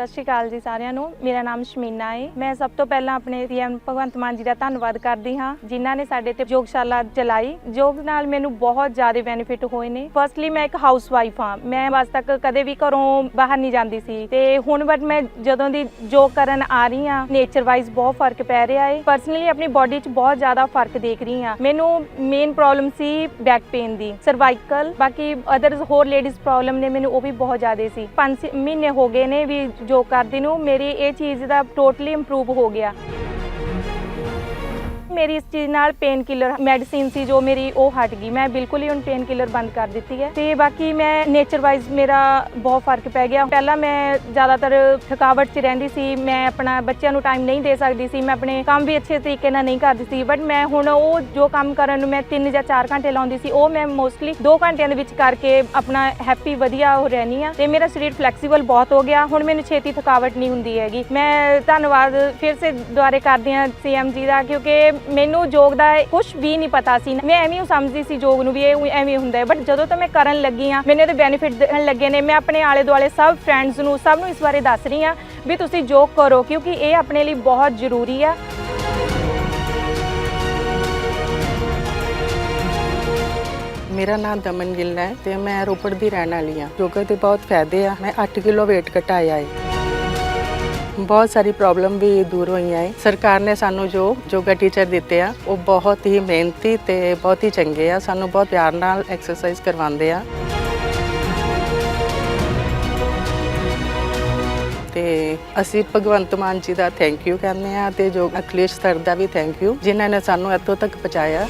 ਸਤਿ ਸ਼੍ਰੀ ਅਕਾਲ ਜੀ ਸਾਰਿਆਂ ਨੂੰ। ਮੇਰਾ ਨਾਮ ਸ਼ਮੀਨਾ ਹੈ ਮੈਂ ਸਭ ਤੋਂ ਪਹਿਲਾਂ ਆਪਣੇ ਸੀਐਮ ਭਗਵੰਤ ਮਾਨ ਜੀ ਦਾ ਧੰਨਵਾਦ ਕਰਦੀ ਹਾਂ, ਜਿਨ੍ਹਾਂ ਨੇ ਸਾਡੇ ਤੇ ਯੋਗਸ਼ਾਲਾ ਚਲਾਈ ਯੋਗ ਨਾਲ ਮੈਨੂੰ ਬਹੁਤ ਜ਼ਿਆਦਾ ਬੈਨੀਫਿਟ ਹੋਏ ਨੇ। ਫਰਸਟਲੀ ਮੈਂ ਇੱਕ ਹਾਊਸ ਵਾਈਫ ਹਾਂ। ਮੈਂ ਅੱਜ ਤੱਕ ਕਦੇ ਵੀ ਘਰੋਂ ਬਾਹਰ ਨਹੀਂ ਜਾਂਦੀ ਸੀ। ਤੇ ਹੁਣ ਬਟ ਮੈਂ ਜਦੋਂ ਦੀ ਯੋਗ ਕਰਨ ਆ ਰਹੀ ਹਾਂ ਨੇਚਰ ਵਾਈਜ਼ ਬਹੁਤ ਫ਼ਰਕ ਪੈ ਰਿਹਾ ਹੈ ਪਰਸਨਲੀ ਆਪਣੀ ਬਾਡੀ 'ਚ ਬਹੁਤ ਜ਼ਿਆਦਾ ਫ਼ਰਕ ਦੇਖ ਰਹੀ ਹਾਂ। ਮੈਨੂੰ ਮੇਨ ਪ੍ਰੋਬਲਮ ਸੀ ਬੈਕ ਪੇਨ ਦੀ ਸਰਵਾਈਕਲ ਬਾਕੀ ਅਦਰਸ ਹੋਰ ਲੇਡੀਜ਼ ਪ੍ਰੋਬਲਮ ਨੇ ਮੈਨੂੰ ਉਹ ਵੀ ਬਹੁਤ ਜ਼ਿਆਦਾ ਸੀ। 5 ਮਹੀਨੇ ਹੋ ਗਏ ਨੇ ਵੀ ਜੋ ਕਰਦੀ ਨੂੰ ਮੇਰੀ ਇਹ ਚੀਜ਼ ਦਾ ਟੋਟਲੀ ਇੰਪਰੂਵ ਹੋ ਗਿਆ। ਮੇਰੀ ਇਸ ਚੀਜ਼ ਨਾਲ ਪੇਨ ਕਿਲਰ ਮੈਡੀਸਿਨ ਸੀ ਜੋ ਮੇਰੀ ਉਹ ਹਟ ਗਈ। ਮੈਂ ਬਿਲਕੁਲ ਹੀ ਹੁਣ ਪੇਨ ਕਿਲਰ ਬੰਦ ਕਰ ਦਿੱਤੀ ਹੈ। ਤੇ ਬਾਕੀ ਮੈਂ ਨੇਚਰ ਵਾਈਜ਼ ਮੇਰਾ ਬਹੁਤ ਫ਼ਰਕ ਪੈ ਗਿਆ। ਪਹਿਲਾਂ ਮੈਂ ਜ਼ਿਆਦਾਤਰ ਥਕਾਵਟ 'ਚ ਰਹਿੰਦੀ ਸੀ। ਮੈਂ ਆਪਣਾ ਬੱਚਿਆਂ ਨੂੰ ਟਾਈਮ ਨਹੀਂ ਦੇ ਸਕਦੀ ਸੀ। ਮੈਂ ਆਪਣੇ ਕੰਮ ਵੀ ਅੱਛੇ ਤਰੀਕੇ ਨਾਲ ਨਹੀਂ ਕਰਦੀ ਸੀ। ਬਟ ਮੈਂ ਹੁਣ ਉਹ ਜੋ ਕੰਮ ਕਰਨ ਨੂੰ ਮੈਂ 3 ਜਾਂ 4 ਘੰਟੇ ਲਾਉਂਦੀ ਸੀ, ਉਹ ਮੈਂ ਮੋਸਟਲੀ 2 ਘੰਟਿਆਂ ਦੇ ਵਿੱਚ ਕਰਕੇ ਆਪਣਾ ਹੈਪੀ ਵਧੀਆ ਹੋ ਰਹਿਣੀ ਆ ਤੇ ਮੇਰਾ ਸਰੀਰ ਫਲੈਕਸੀਬਲ ਬਹੁਤ ਹੋ ਗਿਆ। ਹੁਣ ਮੈਨੂੰ ਛੇਤੀ ਥਕਾਵਟ ਨਹੀਂ ਹੁੰਦੀ ਹੈਗੀ। ਮੈਂ ਧੰਨਵਾਦ ਫਿਰ ਸੇ ਦੁਆਰੇ ਕਰਦੀ ਹਾਂ ਸੀਐਮ ਜੀ ਦਾ, ਕਿਉਂਕਿ ਮੈਨੂੰ ਯੋਗ ਦਾ ਕੁਝ ਵੀ ਨਹੀਂ ਪਤਾ ਸੀ। ਮੈਂ ਐਵੇਂ ਹੀ ਸਮਝਦੀ ਸੀ ਯੋਗ ਨੂੰ ਵੀ ਇਹ ਐਵੇਂ ਹੁੰਦਾ ਹੈ। ਬਟ ਜਦੋਂ ਤੋਂ ਮੈਂ ਕਰਨ ਲੱਗੀ ਆ ਮੈਨੂੰ ਇਹਦੇ ਬੈਨੀਫਿਟ ਦਿਖਣ ਲੱਗੇ ਨੇ। ਮੈਂ ਆਪਣੇ ਆਲੇ ਦੁਆਲੇ ਸਭ ਫਰੈਂਡਸ ਨੂੰ, ਸਭ ਨੂੰ ਇਸ ਬਾਰੇ ਦੱਸ ਰਹੀ ਆ ਵੀ ਤੁਸੀਂ ਯੋਗ ਕਰੋ, ਕਿਉਂਕਿ ਇਹ ਆਪਣੇ ਲਈ ਬਹੁਤ ਜ਼ਰੂਰੀ ਆ। ਮੇਰਾ ਨਾਮ ਦਮਨ ਗਿੱਲ ਹੈ ਤੇ ਮੈਂ ਰੋਪੜ ਦੀ ਰਹਿਣ ਵਾਲੀ ਹਾਂ। ਯੋਗਾ ਦੇ ਬਹੁਤ ਫਾਇਦੇ ਆ। ਮੈਂ 8 ਕਿਲੋ weight ਘਟਾਇਆ ਹੈ। ਬਹੁਤ ਸਾਰੀ ਪ੍ਰੋਬਲਮ ਵੀ ਦੂਰ ਹੋਈਆਂ ਹੈ ਸਰਕਾਰ ਨੇ ਸਾਨੂੰ ਜੋ ਯੋਗਾ ਟੀਚਰ ਦਿੱਤੇ ਆ, ਉਹ ਬਹੁਤ ਹੀ ਮਿਹਨਤੀ ਤੇ ਬਹੁਤ ਹੀ ਚੰਗੇ ਆ। ਸਾਨੂੰ ਬਹੁਤ ਪਿਆਰ ਨਾਲ ਐਕਸਰਸਾਈਜ਼ ਕਰਵਾਉਂਦੇ ਆ। ਤੇ ਅਸੀਂ ਭਗਵੰਤ ਮਾਨ ਜੀ ਦਾ ਥੈਂਕ ਯੂ ਕਹਿੰਦੇ ਆ ਤੇ ਜੋ ਅਖਿਲੇਸ਼ ਸਰ ਦਾ ਵੀ ਥੈਂਕ ਯੂ ਜਿਨ੍ਹਾਂ ਨੇ ਸਾਨੂੰ ਇੱਥੋਂ ਤੱਕ ਪਹੁੰਚਾਇਆ।